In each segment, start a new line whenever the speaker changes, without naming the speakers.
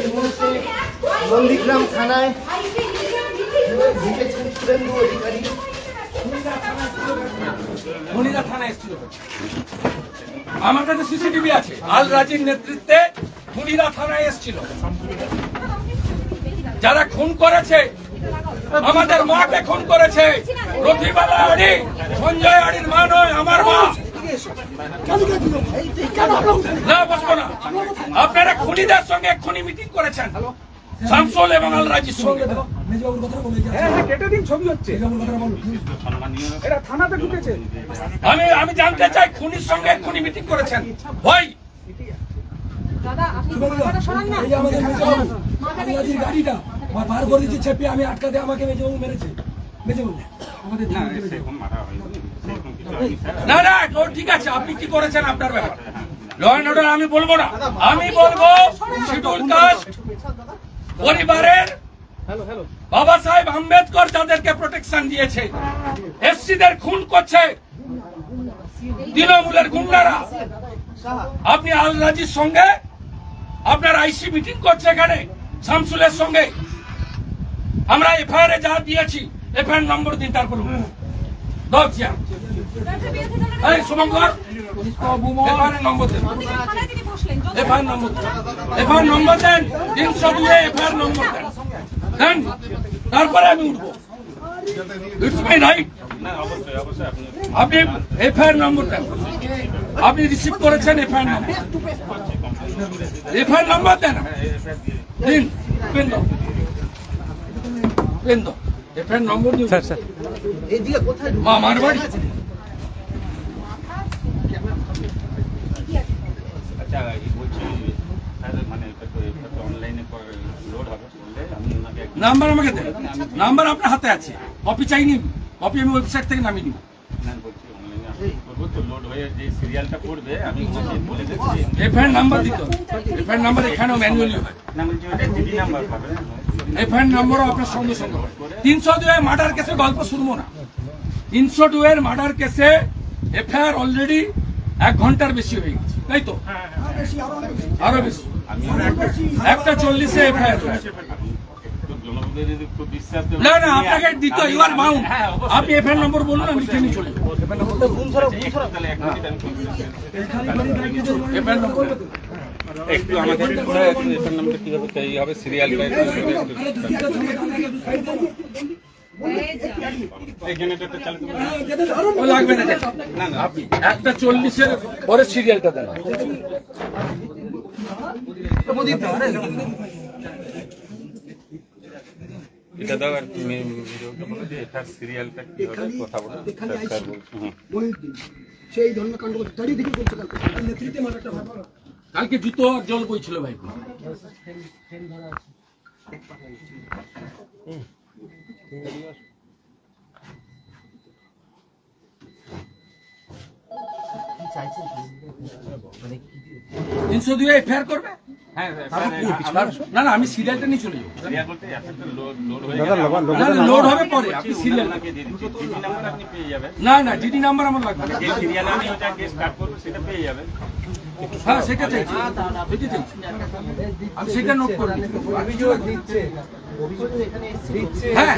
এই মুহূর্তে নন্দীগ্রাম থানায় ঢুকেছেন সুরেন্দ্র অধিকারী।
মনিরা থানা এসেছিল। আমার কাছে সিসিটিভি আছে। আল রাজির নেতৃত্বে মনিরা থানায় এসেছিল। যারা খুন করেছে আমাদের মাকে খুন করেছে। রথিবালা আড়ি সঞ্জয় আড়ির মা নয় আমার মা। না বসবো না। আপনারা খুনিদের সঙ্গে খুনি মিটিং করেছেন। শামসুল এবং আল রাজির সঙ্গে। আমি আমি জানতে চাই খুনির সঙ্গে খুনি মিটিং করেছেন। ভাই
দাদা আপনি
গাড়িটা। আমার বার করে দিচ্ছে চেপে আমি আটকাতে আমাকে মেজবাবু মেরেছে। মেজবাবু আমাদের
না না তো ঠিক আছে আপনি কি করেছেন আপনার ব্যাপার? ল অ্যান্ড অর্ডার আমি বলব না। আমি বলব শিডিউল কাস্ট পরিবারের বাবা সাহেব আম্বেদকর যাদেরকে প্রোটেকশন দিয়েছে। এসসিদের খুন করছে তৃণমূলের গুন্ডারা। আপনি আল রাজির সঙ্গে আপনার আইসি মিটিং করছে এখানে শামসুলের সঙ্গে। আমরা এফআইআর এ যা দিয়েছি, এফআইআর নম্বর দিন, তারপর নম্বর দেন। এফআইআর নম্বর নম্বর দেন। নম্বর দেন। তারপরে আমি ইটস মাই আপনি এফআইআর নম্বর দেন। আপনি রিসিভ করেছেন এফআইআর নম্বর। এফআইআর নম্বর দেন। দিন। পেন এফআইআর নম্বর স্যার স্যার
এইদিকে কোথায়
মা আমার বাড়ি।
আচ্ছা এই বলছি স্যার মানে এটা তো অনলাইনে লোড হবে আমি ওনাকে
নাম্বার আমাকে দেন। নাম্বার আপনার হাতে আছে। কপি চাইনি কপি আমি ওয়েবসাইট থেকে নামিয়ে নিব।
না বলছি অনলাইনে আপনি লোড হয়ে যে সিরিয়ালটা পড়বে আমি বলে দিচ্ছি।
এফআইআর নাম্বার দিতে এফআইআর নাম্বার এখানেও ম্যানুয়ালি হয়। এফআইআর নম্বরও আপনার সঙ্গে সঙ্গে তিনশো দুয়ের মার্ডার কেসে গল্প শুনব না। তিনশো দুয়ের মার্ডার কেসে এফআইআর অলরেডি এক ঘণ্টার বেশি হয়ে গেছে। তাই তো? আরও বেশি। একটা চল্লিশে এফআইআর না না আপনাকে দিতে ইউ আর বাউন্ড আপনি এফআইআর নম্বর বলুন আমি লিখে নিয়ে চলে এফআইআর নম্বর
একটু আমাকে একটু এটার নামটা কি হবে এই হবে সিরিয়াল
একটা চল্লিশের পরে সিরিয়ালটা দেন।
এটা দাও আর তুমি ভিডিওটা বলে যে এটার সিরিয়ালটা কি হবে কথা বলে। স্যার স্যার বলছি।
সেই ধরনের কাণ্ড দাঁড়িয়ে দেখি করছে কালকে নেতৃত্বে হয়।
কালকে জুতো আর জল বইছিল ভাই তিনশো দুই এফআইআর করবে?
হ্যাঁ
না না আমি সিরিয়ালটা নিয়ে চলে যাব।
লোড লোড হয়ে গেলে
না না লোড হবে পরে আপনি সিরিয়াল না না ডিডি নাম্বার আমার লাগবে। হ্যাঁ সেটা চাইছি। সেটা চাইছি। আমি সেটা নোট করে হ্যাঁ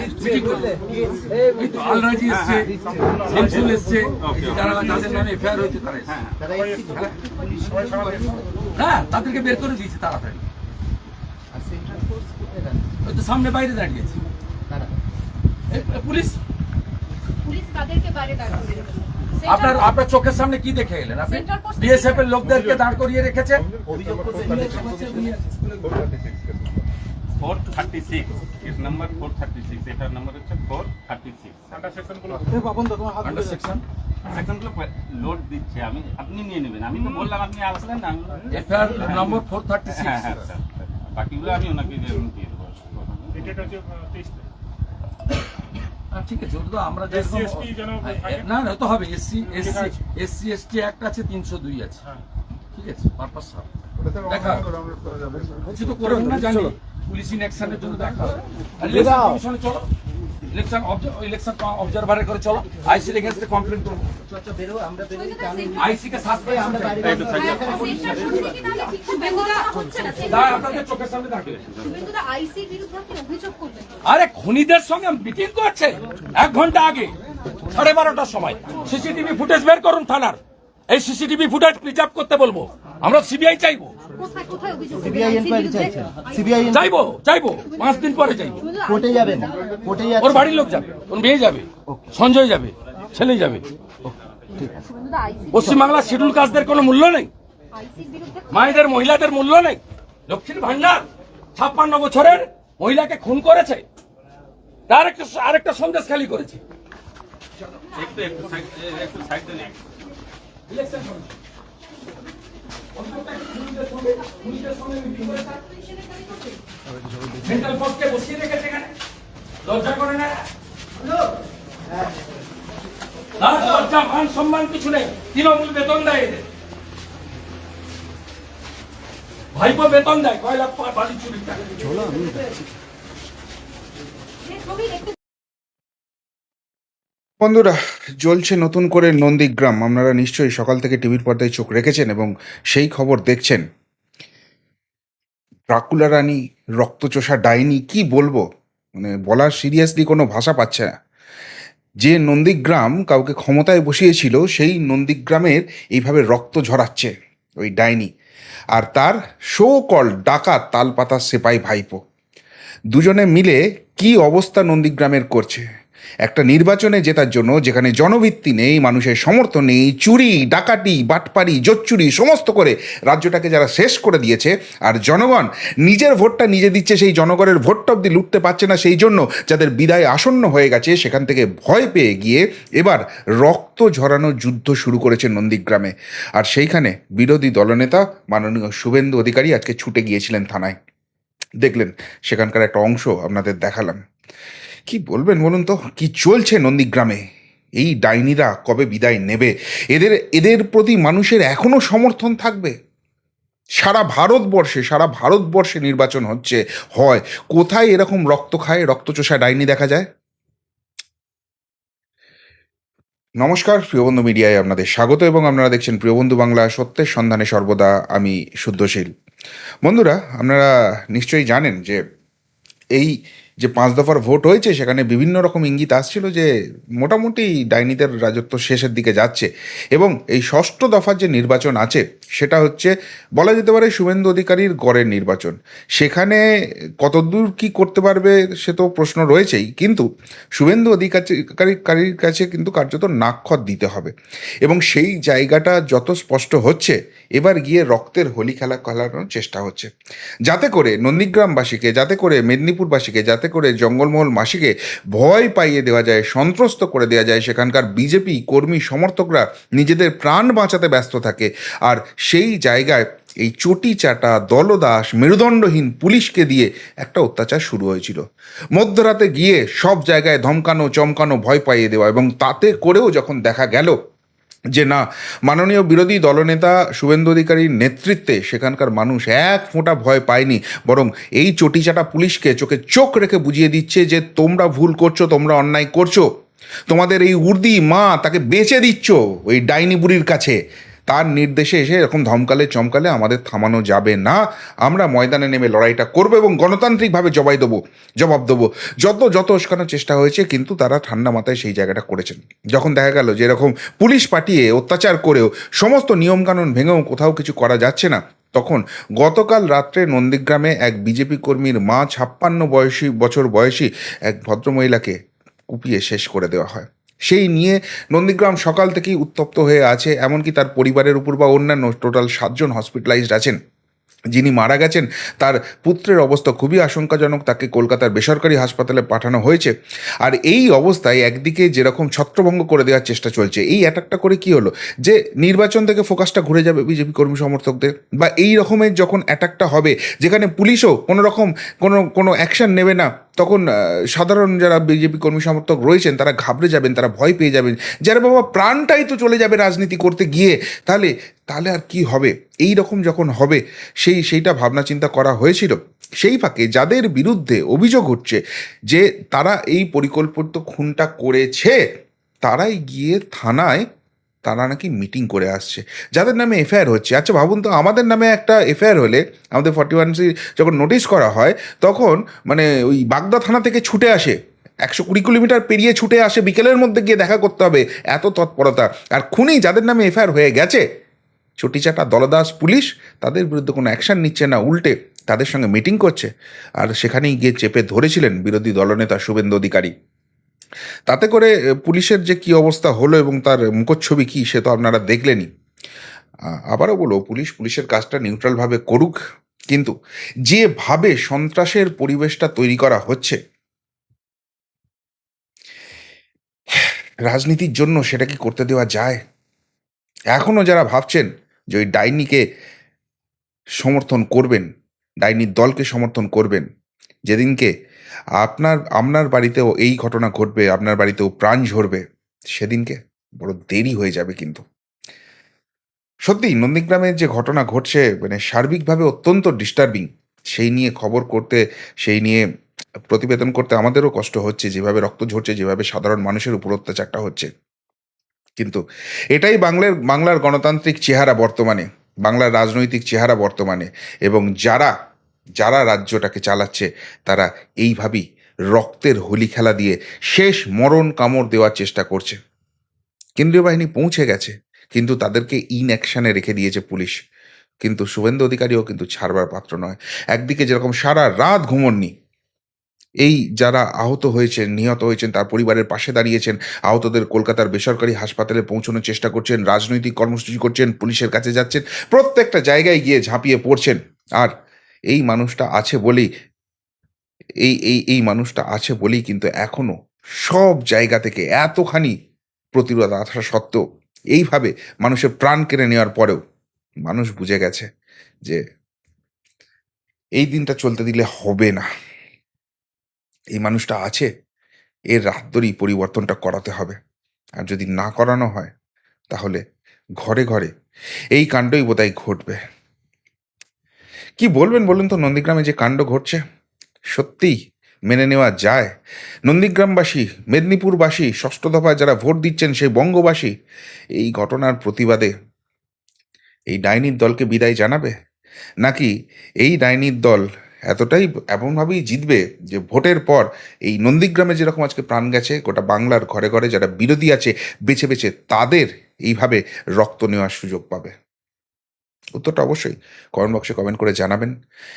তারা? হ্যাঁ তাদেরকে বের করে দিয়েছে তাড়াতাড়ি? ওই তো সামনে বাইরে দাঁড়িয়েছে পুলিশ?
পুলিশ কাদেরকে বাইরে দাঁড় করে
আপনার আপনার চোখের সামনে কি দেখে এলেন আপনি? বিএসএফ এর লোকদেরকে দাঁড় করিয়ে রেখেছেন
অভিযোগ
four thirty six case number four thirty six এটার নাম্বার হচ্ছে four thirty six
under section
সেকশনগুলো load দিচ্ছে। আমি আপনি নিয়ে নেবেন। আমি তো বললাম আপনি আসলেন না
এফআইআর নম্বর ফোর থার্টি
হ্যাঁ
সিক্স
হ্যাঁ স্যার বাকিগুলো আমি ওনাকে দিয়ে দিয়ে দেবো
ঠিক আছে ওটা তো আমরা না না তো হবে এসসি এসসি এসসি এসটি একটা আছে তিনশো দুই আছে। ঠিক আছে পারপাস দেখা কিছু তো করে না জানি। পুলিশ ইন অ্যাকশনের জন্য দেখা হবে। আর ইলেকশন চলো। ইলেকশন ইলেকশন অবজারভারে করে চলো। আইসি এগেনস্টে কমপ্লেন করব
আচ্ছা বেরো আমরা বেরোই
আইসি কে সাসপেন্ড
আমরা বাইরে
শুভেন্দুদা হচ্ছে
দাঁড়া আপনাদের চোখের সামনে থাকবে
শুভেন্দুদা বিরুদ্ধে আপনি অভিযোগ করবেন।
আরে খুনিদের সঙ্গে মিটিং করছে? এক ঘণ্টা আগে সাড়ে বারোটার সময়। সিসিটিভি ফুটেজ বের করুন থানার। এই সিসিটিভি ফুটেজ প্রিজার্ভ করতে বলব। আমরা সিবিআই চাইব।
সিবিআই এনকোয়ারি চাইছেন সিবিআই
চাইব চাইব পাঁচ দিন পরে চাইব
কোর্টে যাবেন কোর্টে
ওর বাড়ির লোক যাবে ওর মেয়ে যাবে সঞ্জয় যাবে ছেলে যাবে। পশ্চিমবাংলার শিডিউল কাজদের কোনো মূল্য নেই। মায়েদের মহিলাদের মূল্য নেই। লক্ষ্মীর ভান্ডার ছাপ্পান্ন বছরের মহিলাকে খুন করেছে। তার একটা আরেকটা সন্দেশ খালি করেছে।
একটু
সেন্ট্রাল ফোর্সকে বসিয়ে রেখেছে এখানে। লজ্জা করে না। না লজ্জা মান সম্মান কিছু নেই। তৃণমূল বেতন দেয় এদের। ভাইপো বেতন দেয় কয় লাখ বালি চুরি
বন্ধুরা, জ্বলছে নতুন করে নন্দীগ্রাম। আপনারা নিশ্চয়ই সকাল থেকে টিভির পর্দায় চোখ রেখেছেন এবং সেই খবর দেখছেন। ড্রাকুলা রানী, রক্তচোষা ডাইনি, কি বলব? মানে বলার সিরিয়াসলি কোনো ভাষা পাচ্ছে না। যে নন্দীগ্রাম কাউকে ক্ষমতায় বসিয়েছিল, সেই নন্দীগ্রামের এইভাবে রক্ত ঝরাচ্ছে ওই ডাইনি। আর তার শো কল ডাকাত তালপাতা সেপাই ভাইপো। দুজনে মিলে কি অবস্থা নন্দীগ্রামের করছে? একটা নির্বাচনে জেতার জন্য যেখানে জনভিত্তি নেই, মানুষের সমর্থন নেই, চুরি, ডাকাতি, বাটপারি, জোচ্চুরি, সমস্ত করে রাজ্যটাকে যারা শেষ করে দিয়েছে আর জনগণ নিজের ভোটটা নিজে দিচ্ছে, সেই জনগণের ভোটটা অব্দি লুটতে পারছে না, সেই জন্য যাদের বিদায় আসন্ন হয়ে গেছে, সেখান থেকে ভয় পেয়ে গিয়ে এবার রক্ত ঝরানো যুদ্ধ শুরু করেছে নন্দীগ্রামে। আর সেইখানে বিরোধী দলনেতা মাননীয় শুভেন্দু অধিকারী আজকে ছুটে গিয়েছিলেন থানায়। দেখলেন, সেখানকার একটা অংশ আপনাদের দেখালাম। কি বলবেন বলুন তো? কি চলছে নন্দীগ্রামে? এই ডাইনিরা কবে বিদায় নেবে? এদের এদের প্রতি মানুষের এখনও সমর্থন থাকবে? সারা ভারতবর্ষে সারা ভারতবর্ষে নির্বাচন হচ্ছে, হয়। কোথায় এরকম রক্ত খায় রক্তচোষা ডাইনি দেখা যায়? নমস্কার প্রিয়বন্ধু মিডিয়ায় আপনাদের স্বাগত এবং আপনারা দেখছেন প্রিয়বন্ধু বাংলা সত্যের সন্ধানে সর্বদা আমি শুদ্ধশীল। বন্ধুরা, আপনারা নিশ্চয়ই জানেন যে এই যে পাঁচ দফার ভোট হয়েছে, সেখানে বিভিন্ন রকম ইঙ্গিত আসছিল যে মোটামুটি ডাইনিদের রাজত্ব শেষের দিকে যাচ্ছে এবং এই ষষ্ঠ দফার যে নির্বাচন আছে সেটা হচ্ছে, বলা যেতে পারে শুভেন্দু অধিকারীর গড়ের নির্বাচন। সেখানে কতদূর কি করতে পারবে সে তো প্রশ্ন রয়েছেই, কিন্তু শুভেন্দু অধিকারীর কাছে কিন্তু কার্যত নাক্ষর দিতে হবে। এবং সেই জায়গাটা যত স্পষ্ট হচ্ছে, এবার গিয়ে রক্তের হোলি খেলা খেলানোর চেষ্টা হচ্ছে। যাতে করে নন্দীগ্রামবাসীকে, যাতে করে মেদিনীপুরবাসীকে, যাতে করে জঙ্গলমহল মাসিকে ভয় পাইয়ে দেওয়া যায়, সন্ত্রস্ত করে দেওয়া যায়, সেখানকার বিজেপি কর্মী সমর্থকরা নিজেদের প্রাণ বাঁচাতে ব্যস্ত থাকে। আর সেই জায়গায় এই চটি চাটা দলদাস মেরুদণ্ডহীন পুলিশকে দিয়ে একটা অত্যাচার শুরু হয়েছিল। মধ্যরাতে গিয়ে সব জায়গায় ধমকানো, চমকানো ভয় পাইয়ে দেওয়া এবং তাতে করেও যখন দেখা গেল যে না, মাননীয় বিরোধী দলনেতা শুভেন্দু অধিকারীর নেতৃত্বে সেখানকার মানুষ এক ফোঁটা ভয় পায়নি, বরং এই চটিচাটা পুলিশকে চোখে চোখ রেখে বুঝিয়ে দিচ্ছে যে তোমরা ভুল করছ, তোমরা অন্যায় করছ। তোমাদের এই উর্দি মা তাকে বেচে দিচ্ছ ওই ডাইনি বুড়ির কাছে। তার নির্দেশে এসে এরকম ধমকালে চমকালে আমাদের থামানো যাবে না। আমরা ময়দানে নেমে লড়াইটা করব এবং গণতান্ত্রিকভাবে জবাই দেবো, জবাব দেবো। যত যত উস্কানোর চেষ্টা হয়েছে কিন্তু তারা ঠান্ডা মাথায় সেই জায়গাটা করেছেন। যখন দেখা গেল যে এরকম পুলিশ পাঠিয়ে, অত্যাচার করেও সমস্ত নিয়মকানুন ভেঙেও কোথাও কিছু করা যাচ্ছে না, তখন গতকাল রাত্রে নন্দীগ্রামে এক বিজেপি কর্মীর মা ছাপ্পান্ন বয়সী, বছর বয়সী এক ভদ্রমহিলাকে কুপিয়ে শেষ করে দেওয়া হয়। সেই নিয়ে নন্দীগ্রাম সকাল থেকেই উত্তপ্ত হয়ে আছে, এমনকি তার পরিবারের উপর বা অন্যান্য টোটাল সাতজন হসপিটালাইজড আছেন। যিনি মারা গেছেন, তার পুত্রের অবস্থা খুবই আশঙ্কাজনক, তাকে কলকাতার বেসরকারি হাসপাতালে পাঠানো হয়েছে। আর এই অবস্থায় একদিকে যেরকম ছত্রভঙ্গ করে দেওয়ার চেষ্টা চলছে, এই অ্যাটাকটা করে কি হলো? যে নির্বাচন থেকে ফোকাসটা ঘুরে যাবে বিজেপি কর্মী সমর্থকদের, বা এই রকমের যখন অ্যাটাকটা হবে, যেখানে পুলিশও কোনো রকম কোনো কোনো অ্যাকশন নেবে না, তখন সাধারণ যারা বিজেপি কর্মী সমর্থক রয়েছেন, তারা ঘাবড়ে যাবেন, তারা ভয় পেয়ে যাবেন, যারা বাবা প্রাণটাই তো চলে যাবে রাজনীতি করতে গিয়ে, তাহলে তাহলে আর কি হবে? এই রকম যখন হবে, সেই, সেইটা ভাবনা চিন্তা করা হয়েছিল। সেই ফাঁকে যাদের বিরুদ্ধে অভিযোগ হচ্ছে যে তারা এই পরিকল্পিত খুনটা করেছে, তারাই গিয়ে থানায় তারা নাকি মিটিং করে আসছে। যাদের নামে এফআইআর হচ্ছে। আচ্ছা ভাবুন তো, আমাদের নামে একটা এফআইআর হলে, আমাদের ফর্টি ওয়ান সি যখন নোটিশ করা হয়, তখন মানে ওই বাগদা থানা থেকে ছুটে আসে। একশো কুড়ি কিলোমিটার পেরিয়ে ছুটে আসে, বিকেলের মধ্যে গিয়ে দেখা করতে হবে। এত তৎপরতা। আর খুনি যাদের নামে এফআইআর হয়ে গেছে চটিচাটা দলদাস পুলিশ তাদের বিরুদ্ধে কোনো অ্যাকশন নিচ্ছে না, উল্টে তাদের সঙ্গে মিটিং করছে। আর সেখানেই গিয়ে চেপে ধরেছিলেন বিরোধী দলনেতা শুভেন্দু অধিকারী। তাতে করে পুলিশের যে কি অবস্থা হলো এবং তার মুখচ্ছবি কি, সে তো আপনারা দেখলেনই। আবারও বলো পুলিশ পুলিশের কাজটা নিউট্রালভাবে করুক, কিন্তু যেভাবে সন্ত্রাসের পরিবেশটা তৈরি করা হচ্ছে, রাজনীতির জন্য সেটা কি করতে দেওয়া যায়? এখনও যারা ভাবছেন যে ওই ডাইনিকে সমর্থন করবেন, ডাইনির দলকে সমর্থন করবেন। যেদিনকে আপনার আপনার বাড়িতেও এই ঘটনা ঘটবে, আপনার বাড়িতেও প্রাণ ঝরবে, সেদিনকে বড় দেরি হয়ে যাবে কিন্তু। সত্যি নন্দীগ্রামের যে ঘটনা ঘটছে মানে সার্বিকভাবে অত্যন্ত ডিস্টার্বিং সেই নিয়ে খবর করতে, সেই নিয়ে প্রতিবেদন করতে আমাদেরও কষ্ট হচ্ছে, যেভাবে রক্ত ঝরছে, যেভাবে সাধারণ মানুষের উপর অত্যাচারটা হচ্ছে। কিন্তু এটাই বাংলার বাংলার গণতান্ত্রিক চেহারা বর্তমানে, বাংলার রাজনৈতিক চেহারা বর্তমানে এবং যারা যারা রাজ্যটাকে চালাচ্ছে তারা এইভাবেই রক্তের হোলি খেলা দিয়ে শেষ মরণ কামড় দেওয়ার চেষ্টা করছে। কেন্দ্রীয় বাহিনী পৌঁছে গেছে, কিন্তু তাদেরকে ইন অ্যাকশনে রেখে দিয়েছে পুলিশ। কিন্তু শুভেন্দু অধিকারীও কিন্তু ছাড়বার পাত্র নয়। একদিকে যেরকম সারা রাত ঘুমননি এই যারা আহত হয়েছেন, নিহত হয়েছেন, তার পরিবারের পাশে দাঁড়িয়েছেন, আহতদের কলকাতার বেসরকারি হাসপাতালে পৌঁছানোর চেষ্টা করছেন, রাজনৈতিক কর্মসূচি করছেন, পুলিশের কাছে যাচ্ছেন, প্রত্যেকটা জায়গায় গিয়ে ঝাঁপিয়ে পড়ছেন। আর এই মানুষটা আছে বলেই, এই এই এই মানুষটা আছে বলেই কিন্তু এখনও সব জায়গা থেকে এতখানি প্রতিরোধ আসা সত্ত্বেও এইভাবে মানুষের প্রাণ কেড়ে নেওয়ার পরেও মানুষ বুঝে গেছে যে এই দিনটা চলতে দিলে হবে না। এই মানুষটা আছে, এর রাত ধরেই পরিবর্তনটা করাতে হবে। আর যদি না করানো হয়, তাহলে ঘরে ঘরে এই কাণ্ডই বোধহয় ঘটবে। কি বলবেন বলুন তো, নন্দীগ্রামে যে কাণ্ড ঘটছে? সত্যিই মেনে নেওয়া যায়। নন্দীগ্রামবাসী, মেদিনীপুরবাসী, ষষ্ঠ দফায় যারা ভোট দিচ্ছেন, সেই বঙ্গবাসী, এই ঘটনার প্রতিবাদে এই ডাইনির দলকে বিদায় জানাবে? নাকি এই ডাইনির দল এতটাই এমনভাবেই জিতবে যে ভোটের পর এই নন্দীগ্রামে যেরকম আজকে প্রাণ গেছে, গোটা বাংলার ঘরে ঘরে যারা বিরোধী আছে, বেছে বেছে তাদের এইভাবে রক্ত নেওয়ার সুযোগ পাবে। উত্তরটা অবশ্যই কমেন্ট বক্সে কমেন্ট করে জানাবেন।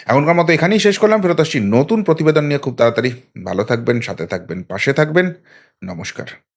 এখনকার মতো এখানেই শেষ করলাম। ফেরত আসছি নতুন প্রতিবেদন নিয়ে খুব তাড়াতাড়ি। ভালো থাকবেন, সাথে থাকবেন, পাশে থাকবেন। নমস্কার।